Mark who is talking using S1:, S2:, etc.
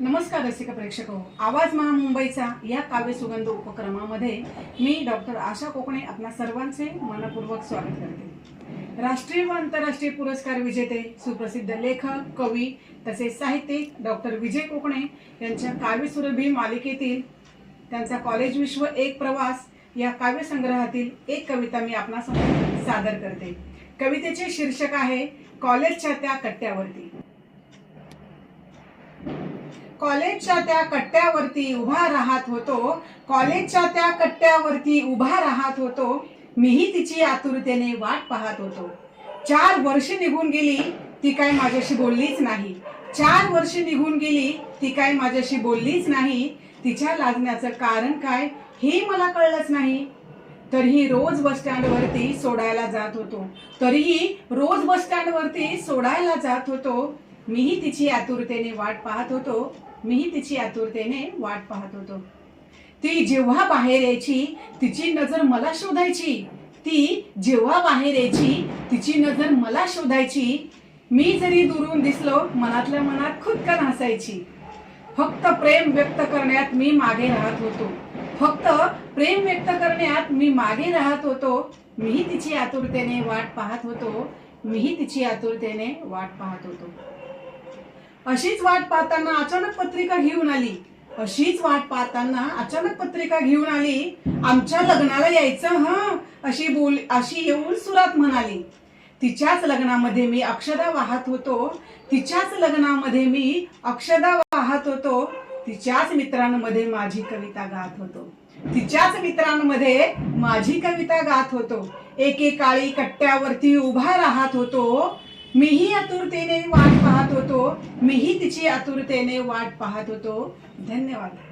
S1: नमस्कार रसिक प्रेक्षक हो. आवाज महामुंबईचा या काव्य सुगंध उपक्रमामध्ये मी डॉक्टर आशा कोकणे आपल्या सर्वांचे मनपूर्वक स्वागत करते. राष्ट्रीय व आंतरराष्ट्रीय पुरस्कार विजेते सुप्रसिद्ध लेखक कवी तसेच साहित्यिक डॉक्टर विजय कोकणे यांच्या काव्य सुरभी मालिकेतील त्यांचा कॉलेज विश्व एक प्रवास या काव्य संग्रहातील एक कविता मी आपणासमोर सादर करते. कवितेचे शीर्षक आहे कॉलेजच्या त्या कट्ट्यावरती. कॉलेजच्या त्या कट्ट्यावरती उभा राहत होतो कॉलेजच्या त्या कट्ट्यावरती उभा राहत होतो मीही तिची आतुरतेने वाट पाहत होतो. चार वर्ष निघून गेली ती काय माझ्याशी बोललीच नाही. चार वर्ष निघून गेली ती काय माझ्याशी बोललीच नाही. तिच्या लागण्याचं कारण काय हे मला कळलंच नाही. तरीही रोज बस स्टँडवरती सोडायला जात होतो. तरीही रोज बस स्टँडवरती सोडायला जात होतो. मीही तिची आतुरतेने वाट पाहत होतो मीही तिची आतुरतेने वाट पाहत होतो. ती जेव्हा बाहेर यायची तिची नजर मला शोधायची. ती जेव्हा बाहेर यायची तिची नजर मला शोधायची. मी जरी दुरून दिसलो मनातल्या मनात खुदकन हसायची. फक्त प्रेम व्यक्त करण्यात मी मागे राहत होतो. फक्त प्रेम व्यक्त करण्यात मी मागे राहत होतो. मीही तिची आतुरतेने वाट पाहत होतो. मीही तिची आतुरतेने वाट पाहत होतो. अशीच वाट पाहताना अचानक पत्रिका घेऊन आली. अशीच वाट पाहताना अचानक पत्रिका घेऊन आली. आमच्या लग्नाला यायचं ह अशी बोल अशी येऊन सुरात म्हणाली. तिच्याच लग्नामध्ये मी अक्षदा वाहत होतो. तिच्याच लग्नामध्ये मी अक्षदा वाहत होतो. तिच्याच मित्रांमध्ये माझी कविता गात होतो. तिच्याच मित्रांमध्ये माझी कविता गात होतो. एकेकाळी कट्ट्यावरती उभा राहत होतो. मीही आतुरतेने वाट पाहत होतो. मीही तिची आतुरतेने वाट पाहत होतो. धन्यवाद.